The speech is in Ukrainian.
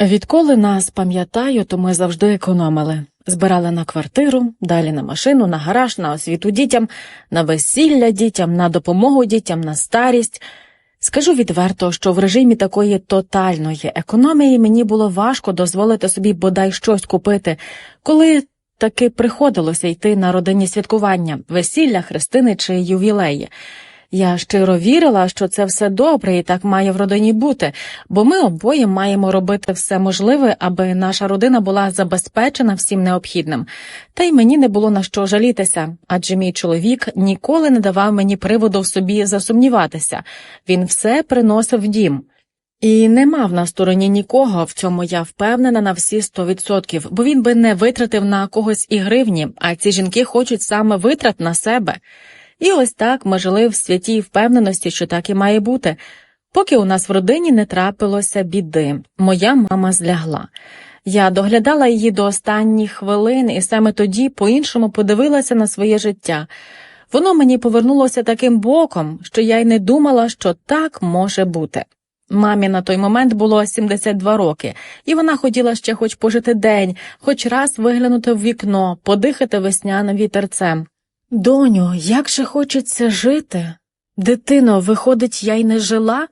Відколи нас пам'ятаю, то ми завжди економили. Збирали на квартиру, далі на машину, на гараж, на освіту дітям, на весілля дітям, на допомогу дітям, на старість. Скажу відверто, що в режимі такої тотальної економії мені було важко дозволити собі бодай щось купити, коли таки приходилося йти на родинні святкування, весілля, хрестини чи ювілеї. Я щиро вірила, що це все добре і так має в родині бути, бо ми обоє маємо робити все можливе, аби наша родина була забезпечена всім необхідним. Та й мені не було на що жалітися, адже мій чоловік ніколи не давав мені приводу в собі засумніватися. Він все приносив в дім. І не мав на стороні нікого, в цьому я впевнена на всі 100%, бо він би не витратив на когось і гривні, а ці жінки хочуть саме витрат на себе. І ось так ми жили в святій впевненості, що так і має бути. Поки у нас в родині не трапилося біди, моя мама злягла. Я доглядала її до останніх хвилин і саме тоді по-іншому подивилася на своє життя. Воно мені повернулося таким боком, що я й не думала, що так може бути. Мамі на той момент було 72 роки, і вона хотіла ще хоч пожити день, хоч раз виглянути в вікно, подихати весняним вітерцем. Доню, як же хочеться жити? Дитино, виходить, я й не жила?